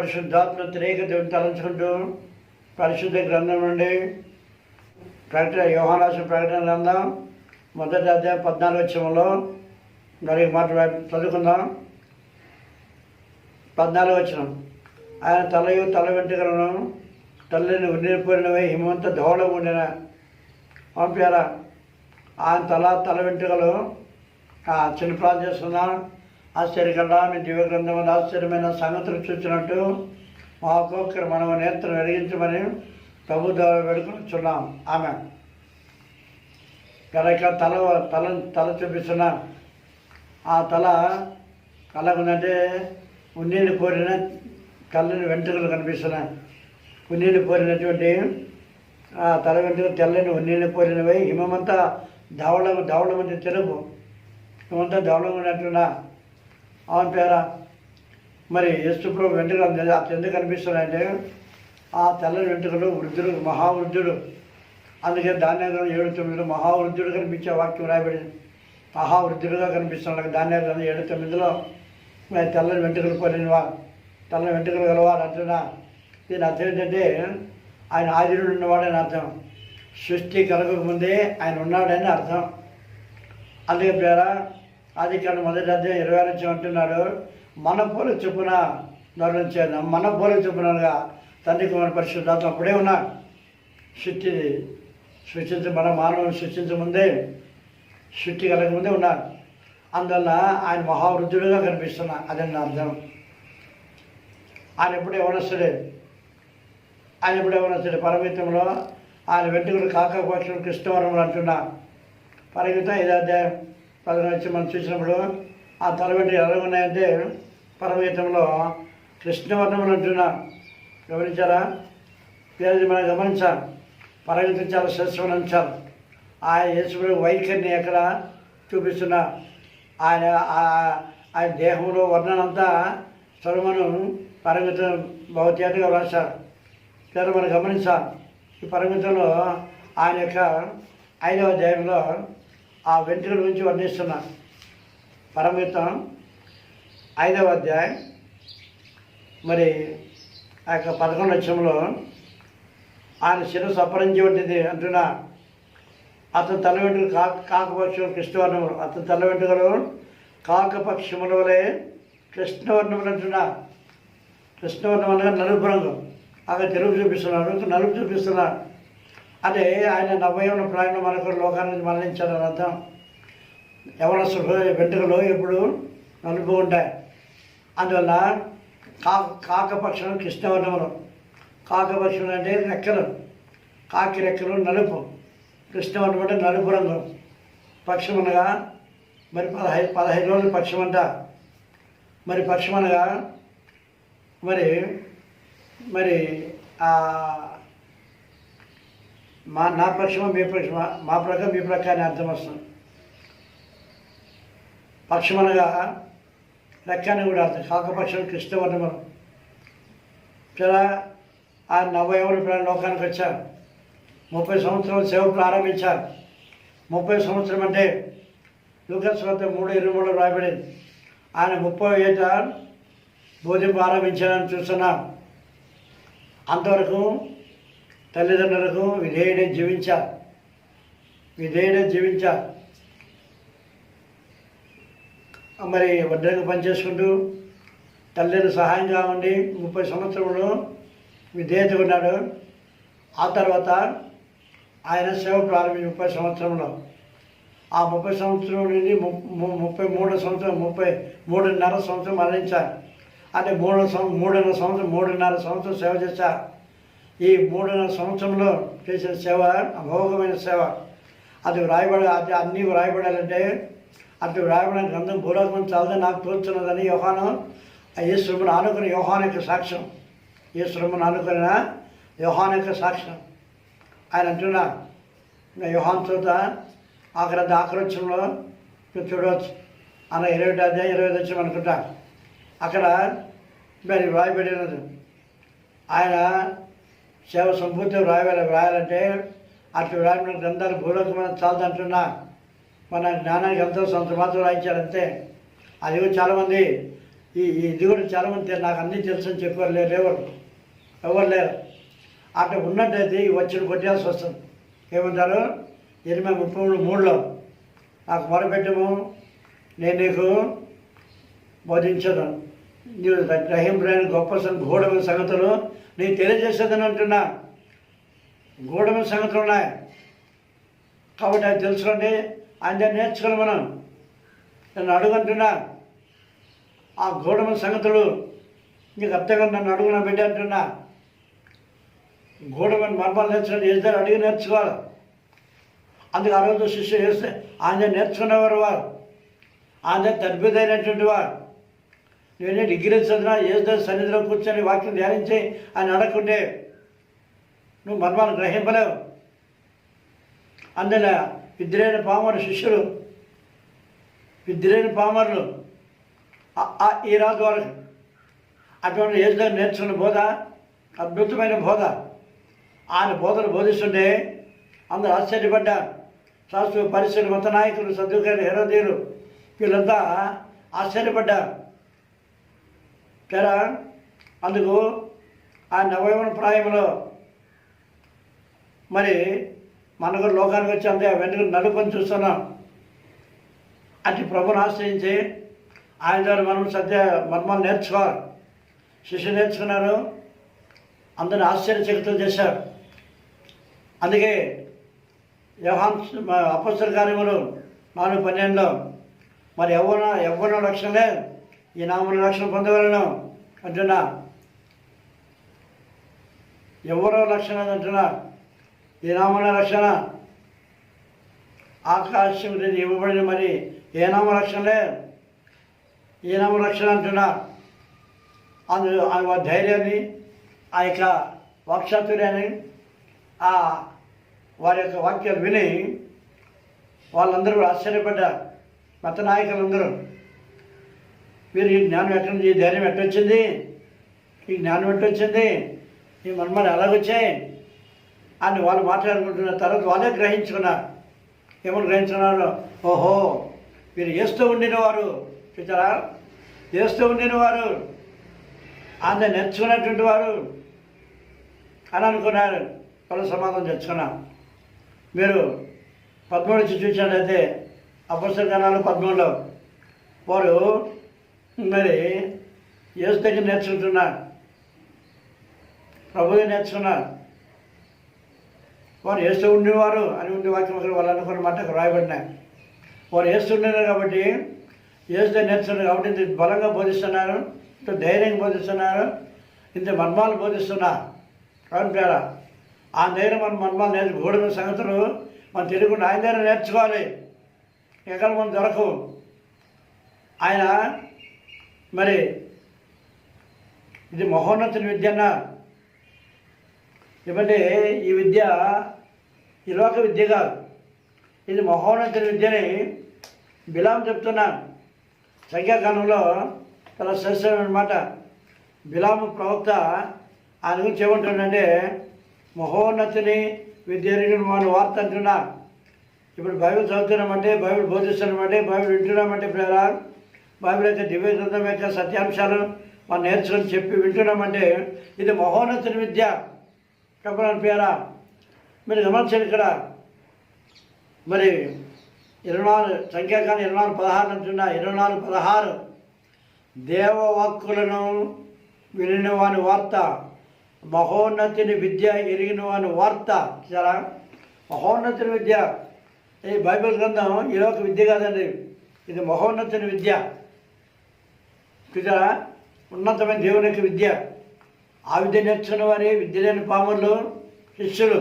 పరిశుద్ధాత్మ త్రేక దేవుని తలంచుకుంటూ పరిశుద్ధ గ్రంథం నుండి ప్రకటన యోహానాసు ప్రకటన గ్రంథం మొదటి అధ్యాయం పద్నాలుగు వచ్చంలో మరి మాట చదువుకుందాం. పద్నాలుగు వచ్చిన ఆయన తలయు తల వెంట్రుకలను తల్లిని ఉండిపోయినవై హిమంత ధోళ ఉండిన పంపారా? ఆయన తల తల వెంట్రుకలు చిన్న ప్రార్థన ఆశ్చర్యకరణ మీ దివ్య గ్రంథం ఆశ్చర్యమైన సంగతులు చూసినట్టు మా ఒక్కొక్కరు మనం నేత్రం వెలిగించమని ప్రభు ద్వారా వేడుకొనిచున్నాం. ఆమె కనుక తల తల తల చూపిస్తున్నా ఆ తల కలగుందంటే ఉన్నీని కోరిన తెల్లని వెంట్రుకలు కనిపిస్తున్నాయి. ఉన్నీని పోరినటువంటి ఆ తల వెంట్రుకలు తెల్లని ఉన్నీని పోరినవి హిమమంతా ధవళ ధవళం అంటే తెలుపు హిమంతా ధవళం ఉన్నట్టున్నా. అవును పేరా? మరి యేసుప్రభు వెంట్రుకలు అతను ఎందుకు కనిపిస్తున్నాయంటే ఆ తెల్లని వెంట్రుకలు వృద్ధుడు మహావృద్ధుడు అందుకే ధాన్యాలు ఏడు తొమ్మిదిలో మహావృద్ధుడు కనిపించే వాక్యం రాయబడింది. మహావృద్ధుడుగా కనిపిస్తున్నాడు. ధాన్యాలు ఏడు తొమ్మిదిలో మరి తెల్లని వెంట్రుకలు పోలినవా తెల్లని వెంట్రుకలు గలవాడు అంటున్నా. దీని అర్థం ఏంటంటే ఆయన ఆదిరుడు ఉన్నవాడని అర్థం. సృష్టి కలగకముందే ఆయన ఉన్నాడని అర్థం. అందుకే పేరా ఆది కాలం మొదటి అధ్యాయం ఇరవై నుంచి అంటున్నాడు మన పోలి చొప్పున నరుణించాను మన పోలి చొప్పునగా తండ్రి కుమార్ పరిశుద్ధాత్మ అప్పుడే ఉన్నాడు. సృష్టి సృష్టించ మన మానవుని సృష్టించముందే సృష్టి కలగముందే ముందే ఉన్నారు అందువల్ల ఆయన మహావృద్ధుడుగా కనిపిస్తున్నా. అదని నా అర్థం? ఆయన ఎప్పుడు యవనస్తుడే. ఆయన ఎప్పుడు యవనస్తుడే. పరమితంలో ఆయన వెంట్రుకలు కాక పక్షులు కృష్ణవరములు అంటున్నా. పరమితం ఐదో పదనొచ్చి మనం చూసినప్పుడు ఆ తల ఎలా ఉన్నాయంటే పరమితంలో కృష్ణవర్ణములు అంటున్నారు గమనించారా? పేరు మనం గమనించాలి పరమితం చాలా శ్రేష్టమని ఆయన యేసుడు వైఖరిని ఎక్కడ చూపిస్తున్నా. ఆయన ఆయన దేహంలో వర్ణనంతా స్వరమును పరమితం భౌత్యాతగా వ్రాశారు. పేరు మనం గమనించాలి ఈ పరమితంలో ఆయన యొక్క ఐదవ అధ్యాయంలో ఆ వెంట్రుకల గురించి వర్ణిస్తున్నా పరమితం ఐదవ అధ్యాయం. మరి ఆ యొక్క పదకొండు లక్ష్యంలో ఆయన శిరస్సు అపరించి వంటిది అంటున్నా అతని తల వెంట్రుకలు కాక కాకపక్షములు కృష్ణవర్ణములు అతని తల వెంట్రుకలు కాకపక్షముల వలె కృష్ణవర్ణములు అంటున్నా కృష్ణవర్ణం అనగా నలుపు రంగు. అక్కడ తెలుగు చూపిస్తున్నారు నలుపు చూపిస్తున్నాడు అంటే ఆయన నవ్వయమున ప్రాణం మనకు లోకానికి మరణించాడని అర్థం. ఎవరి వెంట్రుకలు ఎప్పుడు నలుపు ఉంటాయి. అందువల్ల కా కాకపక్షం కృష్ణవర్ణములు కాకపక్షం అంటే రెక్కలు. కాకి రెక్కలు నలుపు. కృష్ణవర్ణం అంటే నలుపు రంగు. పక్షం అనగా మరి పదహై పదహైదు రోజులు పక్షం అంట. మరి పక్షం అనగా మరి మరి ఆ మా నా పక్షమా మీ పక్షమా మా ప్రకారం మీ ప్రకారం అని అర్థం వస్తుంది. పక్షమనగా లెక్కని కూడా అర్థం. కాకపక్షం కృష్ణవర్ణములు చాలా ఆ నవయవరు లోకానికి వచ్చారు. ముప్పై సంవత్సరాలు సేవ ప్రారంభించారు. ముప్పై సంవత్సరం అంటే లూకస్ వద్ద మూడు ఇరవై మూడు రాయబడింది. ఆయన ముప్పై ఏట బోధింపు ఆరంభించారని చూస్తున్నాం అంతవరకు తల్లిదండ్రులకు విధేయుడే జీవించారు విధేయుడే జీవించారు మరి వడ్డీలకు పనిచేసుకుంటూ తల్లిని సహాయంగా ఉండి ముప్పై సంవత్సరంలో విధేయత ఉన్నాడు. ఆ తర్వాత ఆయన సేవ ప్రారంభించి ముప్పై సంవత్సరంలో. ఆ ముప్పై సంవత్సరం నుండి ము- ముప్పై మూడు సంవత్సరం ముప్పై మూడున్నర సంవత్సరం మరణించారు. అంటే మూడు సం- మూడున్నర సంవత్సరం మూడున్నర సంవత్సరం సేవ చేశారు. ఈ మూడున్నర సంవత్సరంలో చేసిన సేవ అమోఘమైన సేవ. అది వ్రాయబడ అది అన్నీ వ్రాయబడాలంటే అటు వ్రాయబడిన గ్రంథం భూలోకం చాలదని నాకు తోచున్నదని యోహాను ఆ యేసురమ్మను ఆనుకుని యోహాన్ యొక్క సాక్ష్యం. యేసురమ్మను ఆనుకున్న యోహాన్ యొక్క సాక్ష్యం. ఆయన అంటున్నా యోహాన్ చోత ఆఖరి ఆఖరొచ్చంలో చూడవచ్చు. అన్న ఇరవై అధ్యాయం ఇరవై దశం అనుకుంటా. అక్కడ మరి వ్రాయబడినది. ఆయన సేవ సంపూర్తి రాయగల వ్రాయాలంటే అట్లా రాయడం గ్రంథాలు భూలోకమైన చాలదంటున్నా. మన జ్ఞానానికి ఎంతో సొంత మాత్రం రాయించారు అది కూడా చాలామంది ఈ ఈ ఇది కూడా చాలా మంది నాకు అన్నీ తెలుసు అని చెప్పారు లేరు ఎవరు? ఎవరు లేరు? అట్లా ఉన్నట్టయితే ఈ వచ్చిన కొట్టేయాల్సి వస్తుంది. ఏమంటారు? ఎనిమిది ముప్పై మూడు మూడులో నాకు మొరపెట్టము నేను నీకు బోధించను. నీవు గ్రహింపులైన గొప్ప సం- సంగతులు నేను తెలియజేసేదని అంటున్నా గూఢమైన సంగతులు ఉన్నాయి కాబట్టి అది తెలుసుకోండి ఆయన నేర్చుకుని మనం నన్ను అడుగుంటున్నా ఆ గూఢమైన సంగతులు నీకు అర్థంగా నన్ను అడుగు నా బిడ్డ అంటున్నా గూఢమైన మర్మాలు నేర్చుకోండి ఏ అడిగి నేర్చుకోవాలి? అందుకు ఆ రోజు శిష్యులు వేస్తే ఆయన నేర్చుకునేవారు వారు ఆయన తద్భుతమైనటువంటి వారు నేనే డిగ్రీ చదివినా ఏ సన్నిధిలో కూర్చొని వాక్యం ధ్యానించి ఆయన అడగకుంటే నువ్వు మర్మాలు గ్రహింపలేవు. అందులో విద్రైన పామరు శిష్యులు విద్రైన పామరులు ఆ- ఈ రాజు వరకు అటువంటి ఏజ్లో నేర్చుకున్న బోధ అద్భుతమైన బోధ. ఆయన బోధను బోధిస్తుంటే అందరూ ఆశ్చర్యపడ్డారు. శాస్త్ర పరిశ్రమ మత నాయకులు సర్దుకారు హెరోదీయులు వీళ్ళంతా ఆశ్చర్యపడ్డారు. తెరా. అందుకు ఆ నవయవన ప్రాయంలో మరి మనకు లోకానికి వచ్చి అంతే వెంటనే నడుపుని చూస్తున్నాం. అతి ప్రభుని ఆశ్రయించి ఆయన ద్వారా మనం సత్య మర్మాలు నేర్చుకోవాలి. శిష్యు నేర్చుకున్నారు. అందరిని ఆశ్చర్యచకితులు చేశారు. అందుకే వ్యవహాన్ అపస్తుల కార్యములు నాలుగు పన్నెండులో మరి యవ్వన లక్ష్యం లేదు ఈ నామన రక్షణ పొందగలను అంటున్నా. ఎవరో రక్షణ అంటున్నా. ఈ నామన రక్షణ. ఆకాశం నుంచి ఇవ్వబడిన మరి ఏ నామ రక్షణలే ఏ నామ రక్షణ అంటున్నా. అందు ఆ ధైర్యాన్ని ఆ యొక్క వాక్చాతుర్యాన్ని ఆ వారి యొక్క వాక్యాలు విని వాళ్ళందరూ ఆశ్చర్యపడ్డారు. మత నాయకులందరూ. మీరు ఈ జ్ఞానం ఎక్కడ ఈ ధైర్యం ఎట్టొచ్చింది ఈ జ్ఞానం ఎట్టొచ్చింది ఈ మర్మాలు ఎలాగొచ్చాయి అని వాళ్ళు మాట్లాడుకుంటున్న తర్వాత వాళ్ళే గ్రహించుకున్నారు. ఏమని గ్రహించుకున్నారు? ఓహో మీరు వేస్తూ ఉండిన వారు చూచారా వేస్తూ ఉండిన వారు ఆయన నేర్చుకున్నటువంటి వారు అని అనుకున్నారు. వాళ్ళు సమాధానం తెచ్చుకున్నాం. మీరు పద్మూడు నుంచి చూసినట్లయితే అపస్త గణాలు పద్మూడులో వారు మరి యేసు దగ్గర నేర్చుకుంటున్నారు. ప్రభుగా నేర్చుకున్నారు. వారు వేస్తూ ఉండేవారు అని ఉండే వాక్యం అసలు వాళ్ళు అనుకున్న మాట రాయబడినాయి. వారు వేస్తుండేవారు కాబట్టి వేస్తే నేర్చుకున్నారు కాబట్టి ఇంత బలంగా బోధిస్తున్నారు ఇంత ధైర్యంగా బోధిస్తున్నారు ఇంత మర్మాలు బోధిస్తున్నారు. కాబట్టి పేర ఆ ధైర్యం మన మర్మాలు నేర్చు గూడమైన సంగతులు మన తెలుగు ఆయన దగ్గర నేర్చుకోవాలి. ఎక్కడ మనం దొరకవు. ఆయన మరి ఇది మహోన్నతుని విద్య అన్నారు ఈ విద్య ఈ లోక విద్య కాదు. ఇది మహోన్నతుని విద్యని బిలాం చెప్తున్నాను సంఖ్యాకాలంలో చాలా శ్రేష్టమైన మాట బిలాము ప్రవక్త ఆయన గురించి ఏమంటుండంటే మహోన్నతిని విద్య మన వార్త అంటున్నా. ఇప్పుడు బైబిల్ చదువుతున్నామంటే బైబిల్ బోధిస్తున్నామంటే బైబిల్ వింటున్నామంటే ప్రేరా బైబిల్ అయితే దివ్య గ్రంథం యొక్క సత్యాంశాలు మనం నేర్చుకొని చెప్పి వింటున్నామంటే ఇది మహోన్నతుని విద్య. చెప్పడానికి పేరా మీరు గమనించండి ఇక్కడ మరి ఇరవై నాలుగు సంఖ్యాకాలం ఇరవై నాలుగు పదహారు అంటున్నా ఇరవై నాలుగు పదహారు దేవవాక్కులను వినిన వాని వార్త మహోన్నతిని విద్య ఎరిగిన వాని వార్త చాలా మహోన్నతిని విద్య. ఈ బైబిల్ గ్రంథం ఈ లోక విద్య కాదండి ఇది మహోన్నతిని విద్య. చూసారా ఉన్నతమైన దేవుని యొక్క విద్య. ఆ విద్య నేర్చుకున్న వారి విద్య లేని పాములు శిష్యులు.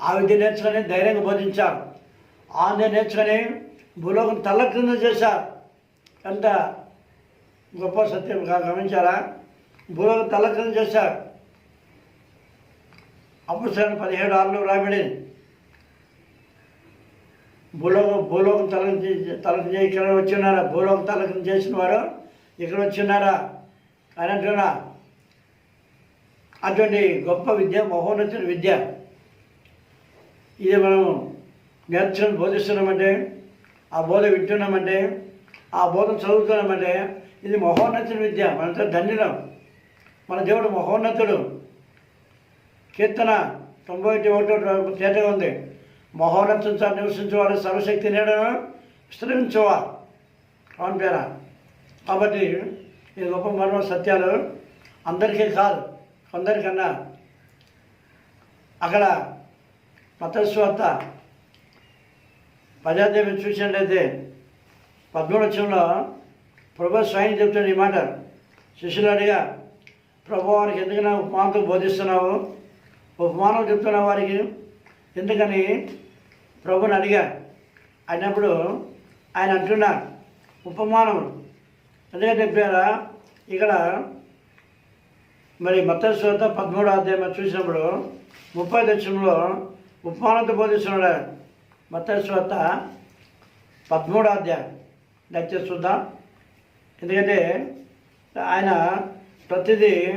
ఆ విద్య నేర్చుకొని ధైర్యంగా బోధించారు. ఆ విద్య నేర్చుకొని భూలోకం తల్ల క్రింద చేశారు. ఎంత గొప్ప సత్యం గమనించారా? భూలోకం తల్ల క్రింద చేశారు. అప్పుడు పదిహేడు ఆరులో రాబడింది భూలోకం భూలోకం తలకం తలకి చేయకుండా వచ్చి ఉన్నారు భూలోకం తలకం చేసిన వారు ఇక్కడ వచ్చినారా అని అంటున్నా. అటువంటి గొప్ప విద్య మహోన్నతుని విద్య ఇది మనం నేర్చుకుని బోధిస్తున్నామంటే ఆ బోధ వింటున్నామంటే ఆ బోధ చదువుతున్నామంటే ఇది మహోన్నతుని విద్య. మనంతా ధన్యులం. మన దేవుడు మహోన్నతుడు. కీర్తన తొంభై ఒకటో తేట ఉంది. మహోన్నతం నివసించేవాడు సర్వశక్తి నీడను విస్తరించేవారు అవును పేరా? కాబట్టి ఈ గొప్ప మర్మ సత్యాలు అందరికీ కాదు. కొందరికన్నా అక్కడ మతస్వార్త ప్రజాదేవి చూసినట్లయితే పద్మూడక్షంలో ప్రభు స్వయం చెప్తాడు ఈ మాట. శిష్యులు అడిగా ప్రభు వారికి ఎందుకన్నా ఉపమానంతో బోధిస్తున్నావు? ఉపమానం చెప్తున్న వారికి ఎందుకని ప్రభుని అడిగా అయినప్పుడు ఆయన అంటున్నారు ఉపమానం ఎందుకంటే చెప్పారా ఇక్కడ మరి మత్స్యత పదమూడో అధ్యాయం చూసినప్పుడు ముప్పై దక్షిణంలో ఉపమానంతో బోధిస్తున్నాడు మత్స్యత పదమూడో అధ్యాయం. దయచేసి చూద్దాం. ఎందుకంటే ఆయన ప్రతిదీ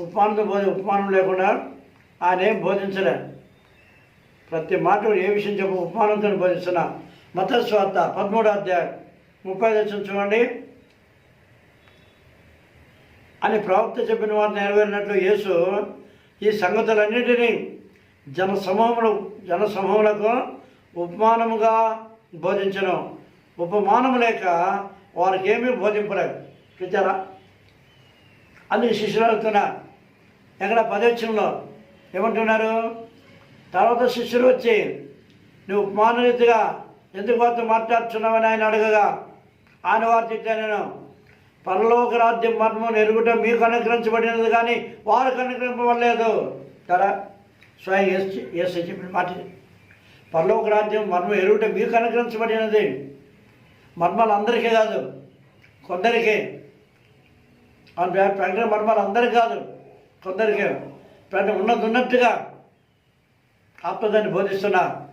ఉపమానంతో బోధి ఉపమానం లేకుండా ఆయన ఏం బోధించలేడు ప్రతి మాట ఏ విషయం చెప్పు ఉపమానంతో బోధిస్తున్నా. మతస్వార్త పదమూడో అధ్యాయం ముప్పై దశం చూడండి. అని ప్రవక్త చెప్పిన వారు నెరవేరినట్లు యేసు ఈ సంగతులన్నిటినీ జన జనసమూహములకు జన సమూహములకు ఉపమానముగా బోధించను. ఉపమానము లేక వారికి ఏమీ బోధింపలేదు చూచారా? అందుకు శిష్యులు అడుగుతున్నారు ఎక్కడ పదవచ్చంలో ఏమంటున్నారు? తర్వాత శిష్యులు వచ్చి నువ్వు ఉపమానరీతిగా ఎందుకు వారితో మాట్లాడుతున్నావని ఆయన అడగగా ఆయన వారు తిట్టా నేను పరలోక రాజ్యం మర్మం ఎరుగుట మీకు అనుగ్రహించబడినది కానీ వారికి అనుగ్రహింపబడలేదు. కదా స్వయం ఎస్ ఎస్ చెప్పిన మాట పరలోక రాజ్యం మర్మం ఎరుగుట మీకు అనుగ్రహించబడినది. మర్మాలు అందరికీ కాదు. కొందరికే. ఆ ప్రకటన మర్మాలు అందరికీ కాదు. కొందరికే. ప్రకటన ఉన్నది ఉన్నట్టుగా ఆత్మదాన్ని బోధిస్తున్నా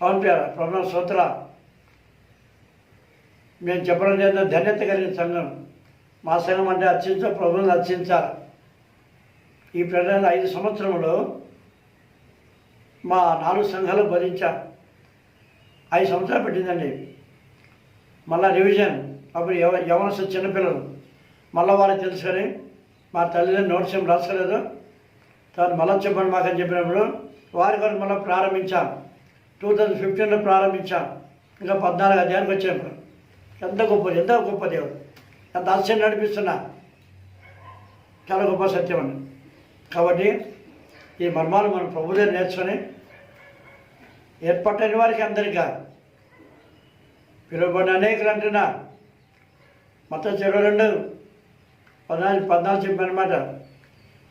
పవన్ పేర ప్రభు సూత్ర. మేము చెప్పడం లేదు ధన్యత కలిగిన సంఘం. మా సంఘం అంటే అర్చించ ప్రభుత్వం అర్చించాలి ఈ ప్రజల ఐదు సంవత్సరంలో మా నాలుగు సంఘాలు భరించా. ఐదు సంవత్సరాలు పెట్టిందండి. మళ్ళా రివిజన్ అప్పుడు యవ యవనస్తు చిన్నపిల్లలు. మళ్ళీ వారికి తెలుసుకొని మా తల్లిదండ్రులు నోట్స్ ఏం రాసుకోలేదు. తర్వాత మళ్ళీ చెప్పండి మాకని చెప్పినప్పుడు వారి కొరకు మళ్ళీ ప్రారంభించాం. టూ థౌజండ్ ఫిఫ్టీన్లో ప్రారంభించాం. ఇంకా పద్నాలుగు అధ్యాయానికి వచ్చినప్పుడు ఎంత గొప్ప ఎంత గొప్ప దేవుడు? ఎంత ఆశ్చర్యం నడిపిస్తున్నా? చాలా గొప్ప సత్యం అండి. కాబట్టి ఈ మర్మాలు మనం ప్రభు దగ్గర నేర్చుకొని ఏర్పట్టని వారికి అందరికీ కాదు. పిలువబడిన అనేకలు అంటున్నా. మొత్తం చెరువు రెండు పద్నాలుగు పద్నాలుగు చెప్పనమాట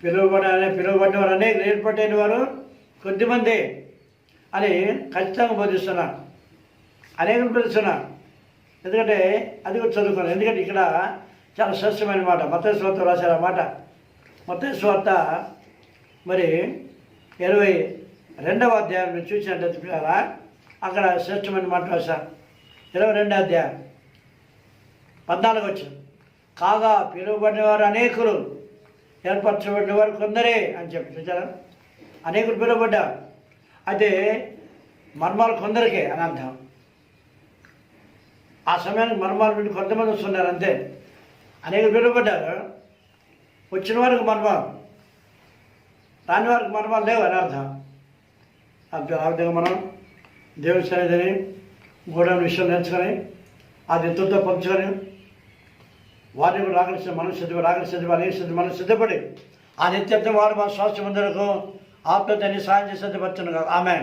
పిలువబడిన అనే పిలువబడిన వారు అనేక ఏర్పట్టైన వారు కొద్దిమంది అని ఖచ్చితంగా బోధిస్తున్నారు. అనేకలు పిలుస్తున్నారు ఎందుకంటే అది కూడా చదువుకోను ఎందుకంటే ఇక్కడ చాలా శ్రేష్టమైన మాట మత స్వార్త రాశారు అన్నమాట మాట. మత స్వార్త మరి ఇరవై రెండవ అధ్యాయం మీరు చూసినట్టు పిల్లరా అక్కడ శ్రేష్టమైన మాట రాశారు. ఇరవై రెండో అధ్యాయం పద్నాలుగు వచ్చింది కాగా పిలువబడిన వారు అనేకులు ఏర్పరచబడిన వారు కొందరే అని చెప్పి చూసారా అనేకులు పిలువబడ్డారు. అయితే మర్మాలు కొందరికే అని అర్థం. ఆ సమయానికి మర్మాలు పెట్టి కొంతమంది వస్తున్నారు అంతే అనేక పిలువబడ్డారు వచ్చిన వారికి మర్మాలు. రాని వారికి మర్మాలు లేవు అని అర్థం. అంతే ఆ విధంగా మనం దేవుని సన్నిధిని గోడౌన్ విషయం నేర్చుకొని అది ఎంతో పంచుకొని వారిని కూడా రాగలిసిన మనం సిద్ధ రాగలి సిద్ధ అనేక సిద్ధి మనం సిద్ధపడి ఆ నిత్యత్వం వారు మన స్వాస్థ్య మందులకు ఆత్మతని సాయం చేసి సిద్ధపరచను కదా ఆమె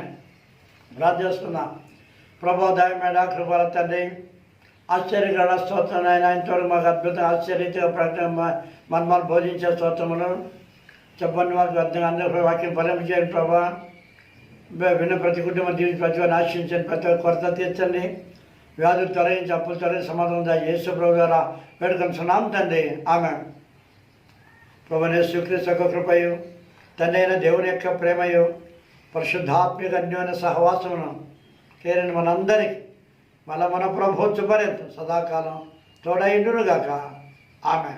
ప్రార్థిస్తున్నా ప్రభోదాయ మేడ కృపల తండ్రి ఆశ్చర్యకర స్తోత్రం ఆయన ఇంతవరకు మాకు అద్భుతంగా ఆశ్చర్యత ప్రకటన మర్మాలు బోధించే స్తోత్రములు. చెప్పండి మాకు అర్థం అందరూ వాక్యం ఫలం చేయండి ప్రభా. విన్న ప్రతి కుటుంబం దీనికి ప్రతి వారిని ఆశించండి ప్రతి ఒక్క కొరత తీర్చండి. వ్యాధులు తొలగించి అప్పులు తొలగించి సమాధానం దా యేసు ప్రభు ద్వారా వేడుకొని సున్నాం తండ్రి. ఆమె ప్రభునే శ్రీకృష్ణ ఒక కృపయు తండ్రి అయిన దేవుని యొక్క ప్రేమయు పరిశుద్ధాత్మిక అన్యోన్య సహవాసమును కేరని మనందరికీ మళ్ళీ మన ప్రభు చుబరెత్తు సదాకాలం తోడైండునుగాక. ఆమె